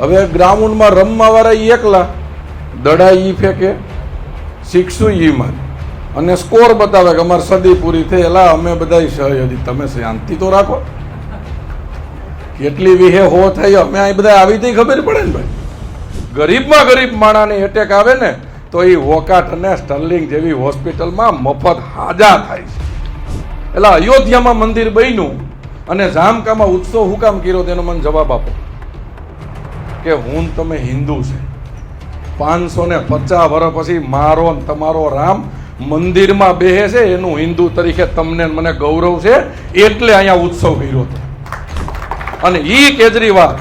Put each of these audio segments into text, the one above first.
હવે ગ્રાઉન્ડમાં રમવા વાળા એકલા. દડા ઈ ફેંકે શીખશું ઈમાં અને સ્કોર બતાવે કે અમારે સદી પૂરી થઈ, એલા, અમે બધા સહયોગી. તમે શાંતિ તો રાખો. કેટલી વિહે હો થઈ, અમે અહીં બધા આવી તઈ ખબર પડે ને ભાઈ? ગરીબમાં ગરીબ માણાને એટેક આવે ને, તો એ વોકાટ અને સ્ટર્લિંગ જેવી હોસ્પિટલમાં મફત હાજા થાય છે. એટલે અયોધ્યામાં મંદિર બન્યું અને જામકામાં ઉત્સવ હું કામ કર્યો, તેનો મને જવાબ આપો. કે હું તમે હિન્દુ છે. પાંચસો ને પચાસ વર્ષ પછી મારો ને તમારો રામ મંદિરમાં બેહે છે, એનું હિન્દુ તરીકે તમને મને ગૌરવ છે, એટલે અહીંયા ઉત્સવ કર્યો હતો. અને ઈ કેજરીવાલ,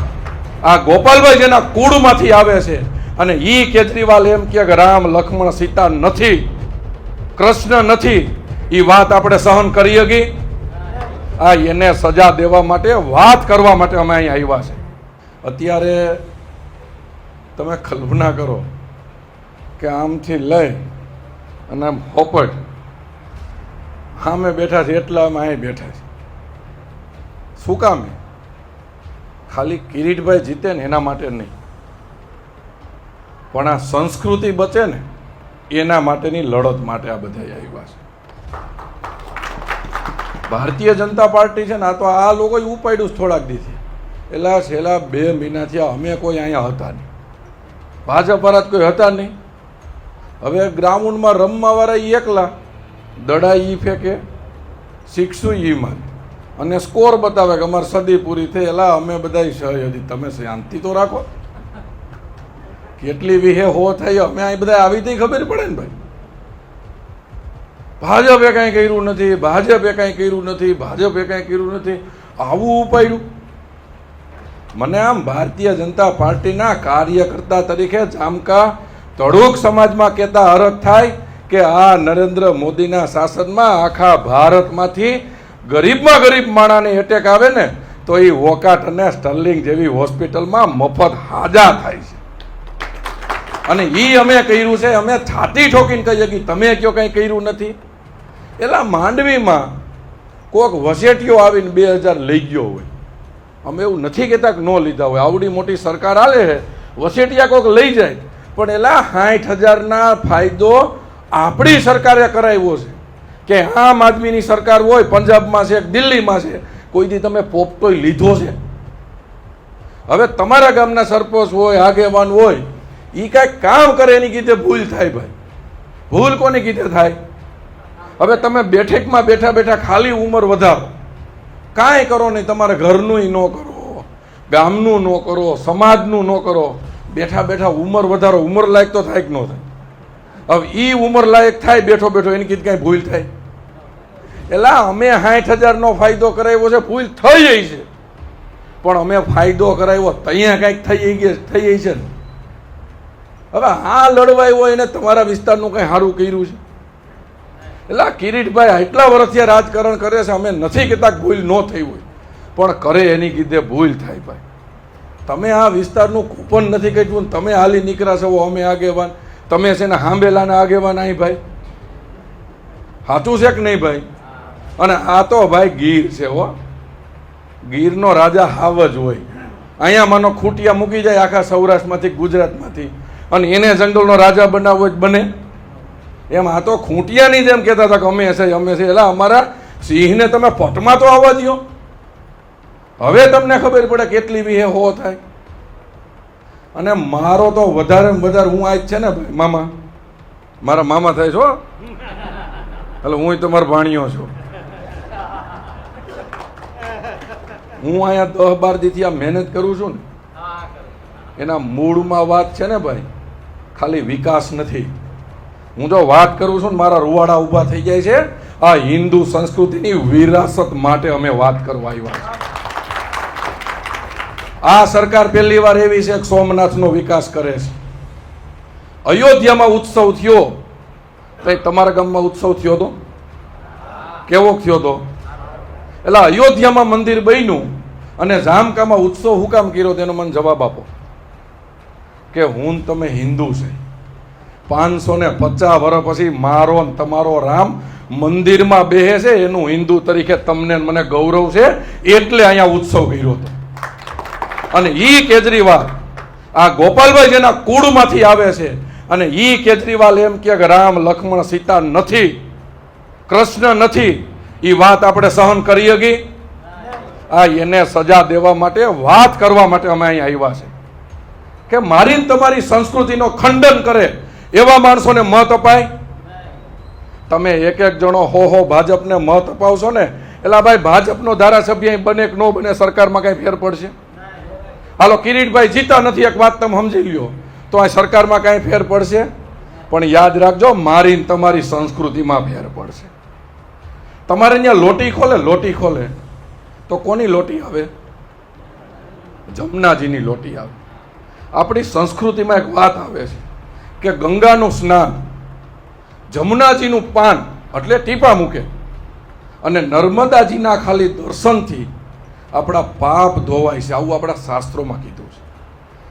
આ ગોપાલભાઈ જેના કુળમાંથી આવે છે, અને ઈ કેજરીવાલ એમ કે રામ, લક્ષ્મણ, સીતા નથી, કૃષ્ણ નથી એ વાત આપણે સહન કરી શકી આ એને સજા દેવા માટે, વાત કરવા માટે અમે અહીં આવ્યા છે. અત્યારે તમે કલ્પના કરો કે આમથી લઈ અને આમ હોપટ સામે બેઠા છે, એટલા અમે અહીં બેઠા છે. શું કામ? ખાલી કિરીટભાઈ જીતે ને એના માટે નહીં. પણ આ સંસ્કૃતિ બચે ને, એના માટેની લડત માટે આ બધા આવ્યા છે. ભારતીય જનતા પાર્ટી છે ને, આ તો આ લોકોએ ઉપાડ્યું થોડાક દીથી એટલે છેલ્લા બે મહિનાથી થયા અમે કોઈ અહીંયા હતા નહીં. ભાજપ વાળા કોઈ હતા નહીં. હવે ગ્રાઉન્ડમાં રમવા વાળા એકલા. દડા ઈ ફેંકે શીખશું ઈમાં અને સ્કોર બતાવે કે અમારે સદી પૂરી થઈ. એલા, અમે બધા સહયોગી તમે શાંતિ તો રાખો. કેટલી વિહે હો થઈ, અમે અહીં બધા આવી તઈ ખબર પડે ને ભાઈ? ભાજપે કાંઈ કર્યું નથી, ભાજપે કાંઈ કર્યું નથી, ભાજપે કાંઈ કર્યું નથી. આવું ઉપાડ્યું. મને આમ ભારતીય જનતા પાર્ટીના કાર્યકર્તા તરીકે જામકા તડુક સમાજમાં કહેતા હરખ થાય કે આ નરેન્દ્ર મોદીના શાસનમાં આખા ભારતમાંથી ગરીબમાં ગરીબ માણાને એટેક આવે ને, તો એ વોકાટ અને સ્ટર્લિંગ જેવી હોસ્પિટલમાં મફત હાજા થાય છે. અને એ અમે કર્યું છે, અમે છાતી ઠોકીને કહીએ કે તમે કયો કંઈ કર્યું નથી. એલા માંડવીમાં કોક વસેટીઓ આવીને બે હજાર લઈ ગયો હોય. અમે એવું નથી કહેતા કે ન લીધા હોય. આવડી મોટી સરકાર આલે છે, વસેટિયા કોક લઈ જાય. પણ એલા સાઠ હજારના ફાયદો આપણી સરકારે કરાવ્યો છે. કે આમ આદમીની સરકાર હોય, પંજાબમાં છે, દિલ્હીમાં છે, કોઈ દી તમે પોપટોય લીધો છે. હવે તમારા ગામના સરપંચ હોય, આગેવાન હોય એ કાંઈક કામ કરે એની કીધે ભૂલ થાય ભાઈ. ભૂલ કોની કીધે થાય? હવે તમે બેઠકમાં બેઠા બેઠા ખાલી ઉંમર વધારો. કાંઈ કરો નહીં, તમારે ઘરનું ન કરો, ગામનું ન કરો, સમાજનું ન કરો. બેઠા બેઠા ઉંમર વધારો, ઉંમર લાયક તો થાય કે ન થાય? હવે એ ઉંમર લાયક થાય, બેઠો બેઠો એની કીધે કાંઈ ભૂલ થાય? એટલે અમે સાઠ હજારનો ફાયદો કરાવ્યો છે, ભૂલ થઈ જાય છે. પણ અમે ફાયદો કરાવ્યો, ત્યાં કાંઈક થઈ ગઈ થઈ જાય છે હવે આ લડવાય હોય એને તમારા વિસ્તારનું કંઈ સારું કર્યું છે? એટલે આ કિરીટભાઈ આટલા વર્ષથી રાજકારણ કરે છે, અમે નથી કહેતા ભૂલ ન થઈ હોય. પણ કરે એની કીધે ભૂલ થાય ભાઈ. તમે આ વિસ્તારનું કૂપન નથી કાઢ્યું, તમે હાલી નીકળ્યા છો અમે આગેવાન. તમે છે ને હાંભેલાના આગેવાન અહીં ભાઈ. સાચું છે કે નહીં ભાઈ? અને આ તો ભાઈ ગીર છે હો. ગીરનો રાજા હાવ જ હોય. અહીંયા માનો ખૂટિયા મૂકી જાય આખા સૌરાષ્ટ્રમાંથી, ગુજરાતમાંથી. અને એને જંગલનો રાજા બનાવવો જ બને. એમ આ તો ખૂંટિયાની જેમ કહેતા હતા કે અમે છે અમે છે. એટલે અમારા સિંહને તમે પટમાં તો આવવા દો હવે તમને ખબર પડે કેટલી બી હો થાય. અને મારો તો વધારે ને વધારે હું આજ છે ને ભાઈ મામા. મારા મામા થાય છો એટલે હું તમારો ભાણિયો છું. હું અહીંયા દસ બાર દીથી આ મહેનત કરું છું ને. એના મૂળમાં વાત છે ને ભાઈ ખાલી વિકાસ નથી. હું જો વાત કરું છું ને મારા રૂવાડા ઊભા થઈ જાય છે, આ હિન્દુ સંસ્કૃતિની વિરાસત માટે અમે વાત કરવા આવ્યા આ સરકાર પહેલી વાર એવી છે સોમનાથનો વિકાસ કરે છે. અયોધ્યામાં ઉત્સવ થયો. તો તમારા ગામમાં ઉત્સવ થયો તો? કેવો થયો તો? એટલે અયોધ્યામાં મંદિર બન્યું અને જામકામાં ઉત્સવ હું કામ કર્યો, તેનો મને જવાબ આપો. કે હું તમે હિન્દુ છે. પાંચસો ને પચાસ વર્ષ પછી મારો ને તમારો રામ મંદિરમાં બેહે છે, એનું હિન્દુ તરીકે તમને મને ગૌરવ છે, એટલે અહીંયા ઉત્સવ કર્યો હતો. અને ઈ કેજરીવાલ, આ ગોપાલભાઈ જેના કુળમાંથી આવે છે, અને ઈ કેજરીવાલ એમ કે રામ, લક્ષ્મણ, સીતા નથી, કૃષ્ણ નથી એ વાત આપણે સહન કરી હકી આ એને સજા દેવા માટે, વાત કરવા માટે અમે અહીં આવ્યા છે. કે મારીને તમારી સંસ્કૃતિનો ખંડન કરે એવા માણસોને મત અપાય? તમે એક એક જણો હો હો ભાજપને મત અપાવશો ને એટલે ભાઈ ભાજપનો ધારાસભ્ય બને કે ન બને સરકારમાં કાંઈ ફેર પડશે? હાલો, કિરીટભાઈ જીતા નથી, એક વાત તમે સમજી લ્યો. તો આ સરકારમાં કાંઈ ફેર પડશે? પણ યાદ રાખજો, મારીને તમારી સંસ્કૃતિમાં ફેર પડશે. તમારે અહીંયા લોટી ખોલે લોટી ખોલે. તો કોની લોટી આવે? જમનાજીની લોટી આવે. આપણી સંસ્કૃતિમાં એક વાત આવે છે. કે ગંગાનું સ્નાન, જમુનાજીનું પાન એટલે ટીપા મૂકે અને નર્મદાજીના ખાલી દર્શનથી આપણા પાપ ધોવાય છે. આવું આપણા શાસ્ત્રોમાં કીધું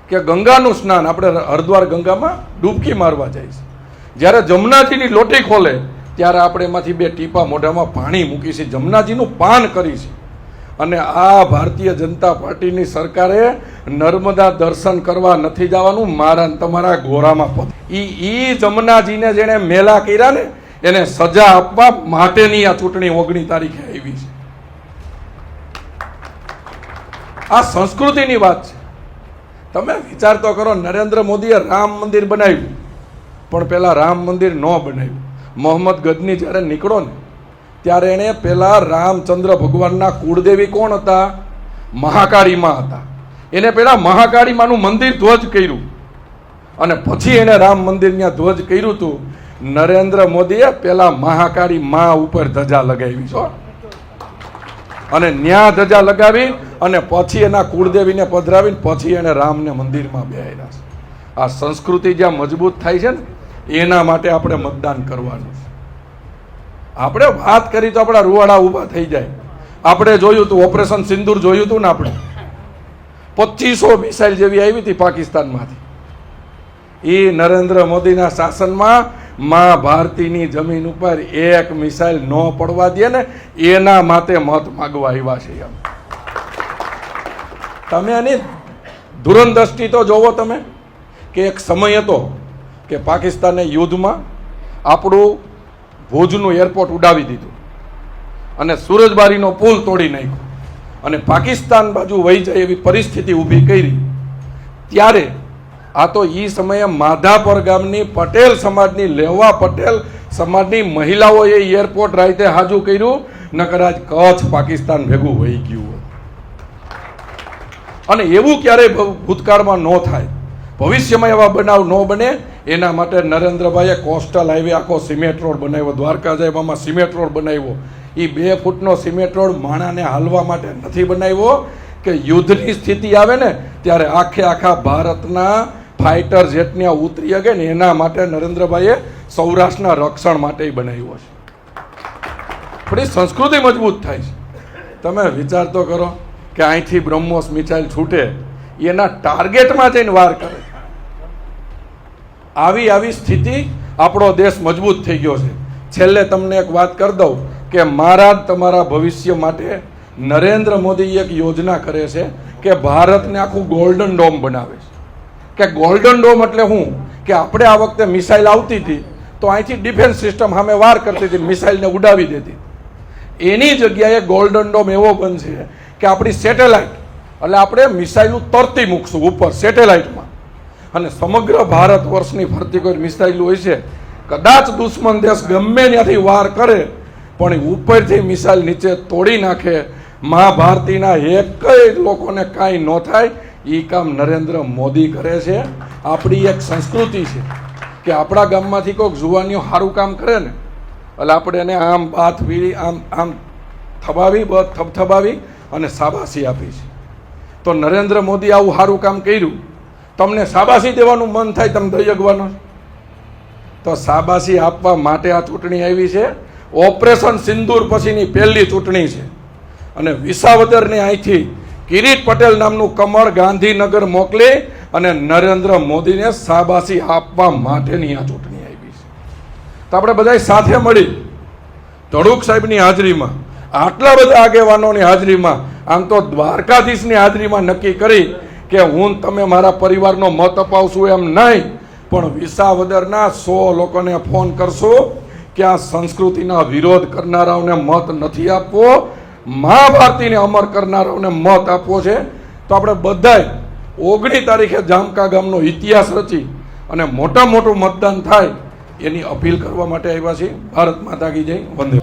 છે કે ગંગાનું સ્નાન આપણે હરદ્વાર ગંગામાં ડૂબકી મારવા જાય છે. જ્યારે જમનાજીની લોટી ખોલે, ત્યારે આપણે એમાંથી બે ટીપા મોઢામાં પાણી મૂકી છે. જમનાજીનું પાન કરી છે. અને આ ભારતીય જનતા પાર્ટીની સરકારે નર્મદા દર્શન કરવા નથી જવાનું, મારા તમારા ઘોરામાં પદ ઈ જમનાજીને જેણે મેલા કર્યા ને, એને સજા આપવા માટેની આ ચૂંટણી ઓગણી તારીખે આવી છે. આ સંસ્કૃતિની વાત છે. તમે વિચાર તો કરો, નરેન્દ્ર મોદીએ રામ મંદિર બનાવ્યું. પણ પહેલાં રામ મંદિર ન બનાવ્યું. મોહમ્મદ ગજની જ્યારે નીકળો ને ત્યારે એણે પહેલા રામચંદ્ર ભગવાનના કુળદેવી કોણ હતા? મહાકાળીમાં હતા. એને પેલા મહાકાળીમાંનું મંદિર ધ્વજ કર્યું. અને પછી એને રામ મંદિર ત્યાં ધ્વજ કર્યું હતું. નરેન્દ્ર મોદીએ પેલા મહાકાળી મા ઉપર ધજા લગાવી છો અને ન્યા ધજા લગાવી અને પછી એના કુળદેવીને પધરાવીને પછી એને રામને મંદિરમાં બેહાર્યા છે. આ સંસ્કૃતિ જ્યાં મજબૂત થાય છે ને, એના માટે આપણે મતદાન કરવાનું છે. આપણે વાત કરી તો આપણા રૂવાડા ઊભા થઈ જાય. આપણે જોયું હતું ઓપરેશન સિંદૂર જોયું હતું ને આપણે? પચીસો મિસાઇલ જેવી આવી હતી પાકિસ્તાનમાંથી. એ નરેન્દ્ર મોદીના શાસનમાં મા ભારતીની જમીન ઉપર એક મિસાઇલ ન પડવા દે ને એના માટે મત માગવા આવ્યા છે એમ. તમે એની ધુરંદષ્ટિ તો જોવો તમે, કે એક સમય હતો કે પાકિસ્તાને યુદ્ધમાં આપણું ભુજનું એરપોર્ટ ઉડાવી દીધું. અને સુરજબારીનો પુલ તોડી નાખ્યો. અને પાકિસ્તાન બાજુ વહી જાય એવી પરિસ્થિતિ ઊભી કરી. ત્યારે આ તો એ સમયે માધાપર ગામની પટેલ સમાજની, લેવા પટેલ સમાજની મહિલાઓએ એરપોર્ટ રાતે હાજુ કર્યું, નકર આજ કચ્છ પાકિસ્તાન ભેગું વહી ગયું અને એવું ક્યારેય ભૂતકાળમાં ન થાય. ભવિષ્યમાં એવા બનાવ ન બને એના માટે નરેન્દ્રભાઈએ કોસ્ટલ હાઈવે, આખો સિમેન્ટ રોડ બનાવ્યો, દ્વારકા એમાં સિમેન્ટ રોડ બનાવ્યો. એ બે ફૂટનો સિમેન્ટ રોડ માણાને હાલવા માટે નથી બનાવ્યો કે યુદ્ધની સ્થિતિ આવે ને ત્યારે આખે આખા ભારતના ફાઇટર જેટને ઉતરી શકે ને એના માટે નરેન્દ્રભાઈએ સૌરાષ્ટ્રના રક્ષણ માટે બનાવ્યો છે પણ સંસ્કૃતિ મજબૂત થાય છે. તમે વિચાર તો કરો કે અહીંથી બ્રહ્મોસ મિસાઇલ છૂટે, એના ટાર્ગેટમાં જઈને વાર કરે. આવી આવી સ્થિતિ આપણો દેશ મજબૂત થઈ ગયો છે. છેલ્લે તમને એક વાત કરી દઉં કે મારા તમારા ભવિષ્ય માટે નરેન્દ્ર મોદી એક યોજના કરે છે કે ભારતને આખું ગોલ્ડન ડોમ બનાવે છે. કે ગોલ્ડન ડોમ એટલે હું? કે આપણે આ વખતે મિસાઇલ આવતી હતી તો અહીંથી ડિફેન્સ સિસ્ટમ સામે વાર કરતી હતી, મિસાઇલને ઉડાવી દેતી એની જગ્યાએ ગોલ્ડન ડોમ એવો બનશે કે આપણી સેટેલાઇટ, એટલે આપણે મિસાઇલ તરતી મૂકશું ઉપર, સેટેલાઇટમાં. અને સમગ્ર ભારત વર્ષની ફરતી કોઈ મિસાઇલ હોય છે, કદાચ દુશ્મન દેશ ગમે ત્યાંથી વાર કરે, પણ ઉપરથી મિસાઇલ નીચે તોડી નાખે મા ભારતીના એકય લોકોને કાંઈ ન થાય એ કામ નરેન્દ્ર મોદી કરે છે. આપણી એક સંસ્કૃતિ છે કે આપણા ગામમાંથી કોઈક જુવાનીઓ સારું કામ કરે ને, એટલે આપણે એને આમ બાથ વીરી આમ આમ થબાવી બ થબથબાવી અને શાબાશી આપી છે. તો નરેન્દ્ર મોદી આવું સારું કામ કર્યું તમને શાબાશી દેવાનું મન થાય, તમે દઈ અગવાનો. તો શાબાશી આપવા માટે આ ચૂંટણી આવી છે. ઓપરેશન સિંદૂર પછીની પહેલી ચૂંટણી છે. અને વિસાવદરને અહીંથી કિરીટ પટેલ નામનું કમળ ગાંધીનગર મોકલી અને નરેન્દ્ર મોદીને શાબાશી આપવા માટેની આ ચૂંટણી આવી છે. તો આપણે બધા સાથે મળી ધડુક સાહેબની હાજરીમાં, આટલા બધા આગેવાનોની હાજરીમાં, આમ તો દ્વારકાધીશની હાજરીમાં નક્કી કરી કે હું તમે મારા પરિવારનો મત અપાવશું એમ નહીં, પણ વિસાવદરના સો લોકોને ફોન કરશો કે આ સંસ્કૃતિના વિરોધ કરનારાઓને મત નથી આપવો, મહાભારતીને અમર કરનારાઓને મત આપવો છે. તો આપણે બધાય ઓગણી તારીખે જામકા ગામનો ઇતિહાસ રચી અને મોટા મોટું મતદાન થાય એની અપીલ કરવા માટે આવ્યા છીએ. ભારત માતા કી જય. વંદે